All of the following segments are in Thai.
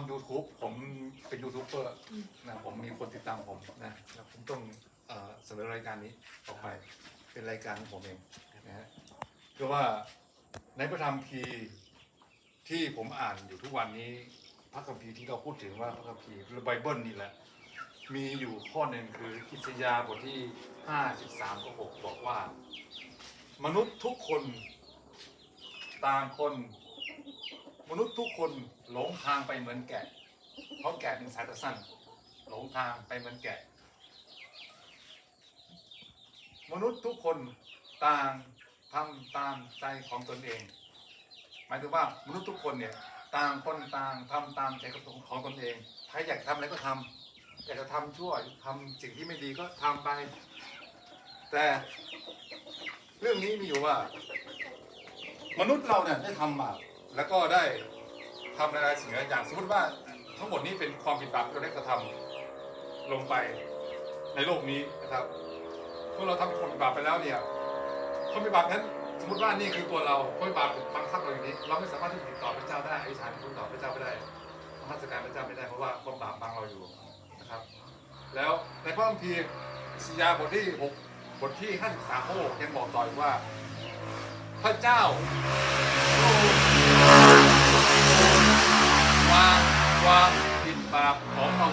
ำ YouTube ผมเป็นยูทูบเบอร์นะผมมีคนติดตามผมนะแล้วผมต้องเอ่อเสนอรายการนี้ออกไปเป็นรายการของผมเองนะฮะก็ว่าในพระธรรมพีร์ที่ผมอ่านอยู่ทุกวันนี้ พระคัมภีร์ที่เราพูดถึงว่าพระคัมภีร์หรือไบเบิลนี่แหละ มีอยู่ข้อหนึ่งคืออิสยาบทที่ 53ข้อ6บอกว่า มนุษย์ทุกคนต่างคน มนุษย์ทุกคนหลงทางไปเหมือนแกะ เพราะแกะเป็นสายตาสั้นหลงทางไปเหมือนแกะ มนุษย์ทุกคนต่างทำตามใจของตนเอง หมายถึงว่ามนุษย์ทุกคนเนี่ยต่างคนต่างทำตามใจของตนเอง ใครอยากทำอะไรก็ทำอยากจะทำชั่วทำสิ่งที่ไม่ดีก็ทำไป แต่เรื่องนี้มีอยู่ว่า มนุษย์เราเนี่ยได้ทำบาป แล้วก็ได้ทำอะไรสิ่งหลายอย่างสมมติว่าทั้งหมดนี้เป็นความผิดบาปที่เราได้กระทำลงไปในโลกนี้นะครับเมื่อเราทำความผิดบาปไปแล้วเนี่ยความผิดบาปนั้นสมมติว่านี่คือตัวเราความผิดบาปบังคับเราอย่างนี้ เราไม่สามารถที่จะติดต่อพระเจ้าได้อธิษฐานพูดต่อพระเจ้าไม่ได้นมัสการพระเจ้าไม่ได้เพราะว่าความบาปบังเราอยู่นะครับ แล้วในพระคัมภีร์สิยาบทที่หกบทที่ 53ข้อ6ยังบอกต่ออีกว่า พระเจ้า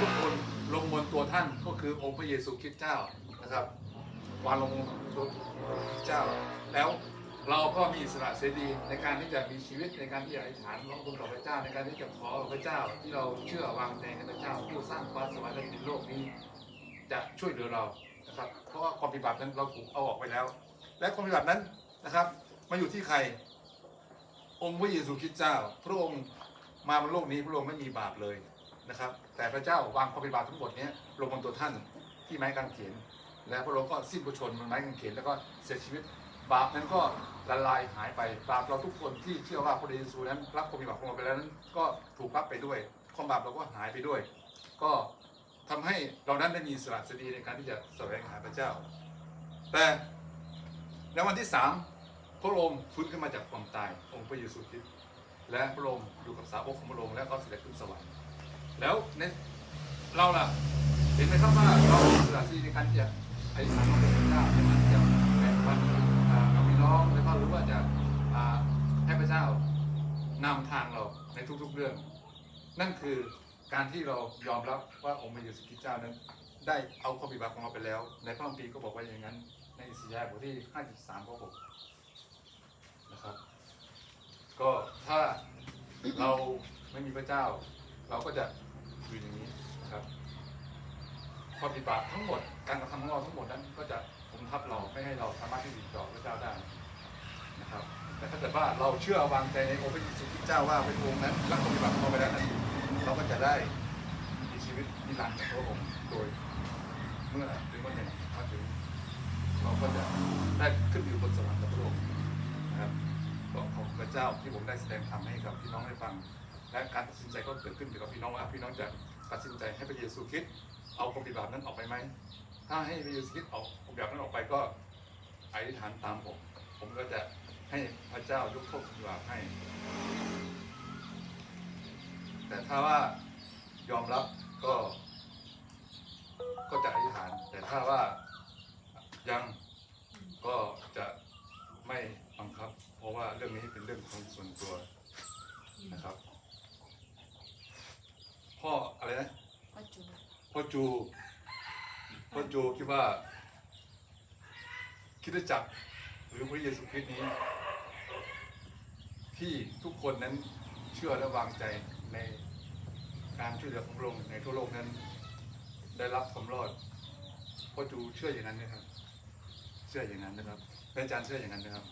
ทุกคนลงบนตัวท่านก็คือองค์พระเยซูคริสต์เจ้านะครับวางลงบนตัวเจ้า แล้วเราก็มีอิสระเสรีในการที่จะมีชีวิตในการที่จะอธิษฐานร้องทูลต่อพระเจ้า ในการที่จะขอพระเจ้า ที่เราเชื่อวางใจในพระเจ้า ผู้สร้างฟ้าสวรรค์และดินโลกนี้ จะช่วยเหลือเรานะครับ เพราะว่าความผิดบาปนั้นเราถูกเอาออกไปแล้ว และความผิดบาปนั้นนะครับ มาอยู่ที่ใคร องค์พระเยซูคริสต์เจ้า พระองค์มาบนโลกนี้พระองค์ไม่มีบาปเลย นะครับ แต่พระเจ้าวางความผิดบาปทั้งหมดนี้ลงบนตัวท่านที่ไม้กางเขนและพระองค์ก็สิ้นพระชนม์บนไม้กางเขนแล้วก็เสียชีวิตบาปนั้นก็ละลายหายไปบาปเราทุกคนที่เชื่อว่าพระเยซูนั้นรับความบาปของเราไปแล้วนั้น ก็ถูกรับไปด้วยความบาปเราก็หายไปด้วย ก็ทำให้เรานั้นได้มีอิสระสรีในการที่จะแสวงหาพระเจ้า แต่ในวันที่สามพระองค์ฟื้นขึ้นมาจากความตายองค์พระเยซูคริสต์และพระองค์อยู่กับสาวกของพระองค์และก็เสด็จขึ้นสวรรค์ แล้วในเราล่ะ เห็นไหมครับว่าเรามีอิสระเสรีในการที่จะอธิษฐานต่อพระเจ้าในการที่จะแบ่งปันอ่ากับพี่น้องแล้วก็รู้ว่าจะให้พระเจ้านำทางเราในทุกๆเรื่อง นั่นคือการที่เรายอมรับว่าองค์พระเยซูคริสต์เจ้านั้น ได้เอาความผิดบาปของเราไปแล้ว ในพระคัมภีร์ก็บอกว่าอย่างนั้น ในอิสยาห์บทที่ 53ข้อ6นะครับ ก็ถ้าเราไม่มีพระเจ้า เราก็จะ อยู่อย่างนี้นะครับความผิดบาปทั้งหมดการกระทำของเราทั้งหมดนั้นก็จะคุมทับเราไม่ให้เราสามารถที่จะติดต่อพระเจ้าได้นะครับแต่ถ้าเกิดว่าเราเชื่อวางใจในองค์พระเยซูคริสต์เจ้าว่าพระองค์นั้นรักความผิดบาปของเราไปแล้วนั้นเราก็จะได้มีชีวิตนิรันดร์กับพระองค์โดยเมื่อถึงวันหนึ่งมาถึงเราก็จะได้ขึ้นอยู่บนสวรรค์กับพระองค์นะครับก็ขอบพระเจ้าที่ผมได้แสดงธรรมให้กับพี่น้องได้ฟัง และการตัดสินใจก็เกิดขึ้นอยู่กับพี่น้องว่าพี่น้องจะตัดสินใจให้พระเยซูคริสต์เอาความผิดบาปนั้นออกไปไหมถ้าให้พระเยซูคริสต์เอาความผิดบาปนั้นออกไปก็อธิษฐานตามผม ผมก็จะให้พระเจ้ายกโทษความผิดบาปให้ แต่ถ้าว่ายอมรับก็ก็จะอธิษฐาน แต่ถ้าว่ายังก็จะไม่บังคับ เพราะว่าเรื่องนี้เป็นเรื่องของส่วนตัวนะครับ พ่ออะไรนะก็จูพ่อจูพ่อจูคิดว่าคริดจักรหรือพระเยซูคริสต์นี้ ที่ทุกคนนั้นเชื่อและวางใจในการช่วยเหลือของพระองค์ในทั่วโลกนั้น ได้รับความรอดพ่อจูเชื่ออย่างนั้นนะครับ เชื่ออย่างนั้นนะครับเป็นอาจารย์เชื่ออย่างนั้นนะครับ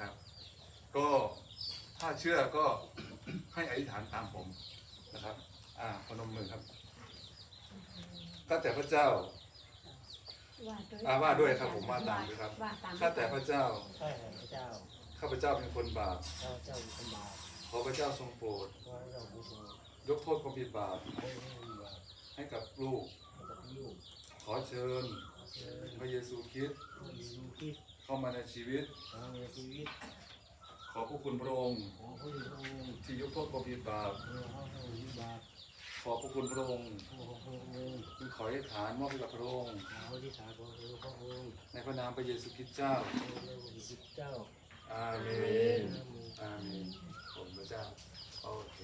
ครับ ก็ถ้าเชื่อก็ให้อธิษฐานตามผมนะครับ อ่าพนมมือครับข้าแต่พระเจ้า ว่าด้วยอ่าว่าด้วยครับผมว่าตามด้วยครับ ว่าตามข้าแต่พระเจ้า ข้าแต่พระเจ้าข้าพเจ้าเป็นคนบาป ข้าพเจ้าเป็นคนบาปขอพระเจ้าทรงโปรดข้าพเจ้าเป็นคนยกโทษความผิดบาปให้ไม่มีบาปให้กับลูก ให้กับลูกขอเชิญ ขอเชิญพระเยซูคริสต์พระเยซูคริสต์เข้ามาในชีวิตเข้ามาในชีวิต ขอพ ระคุณพระองค์ที่ยกโทษความผิดบาปขอพระคุณพระองค์จึงขออธิษฐานมอบให้กับพระองค์ในพระนามพระเยซูคริสต์เจ้าอาเมนอาเมนขอบพระเจ้าโอเค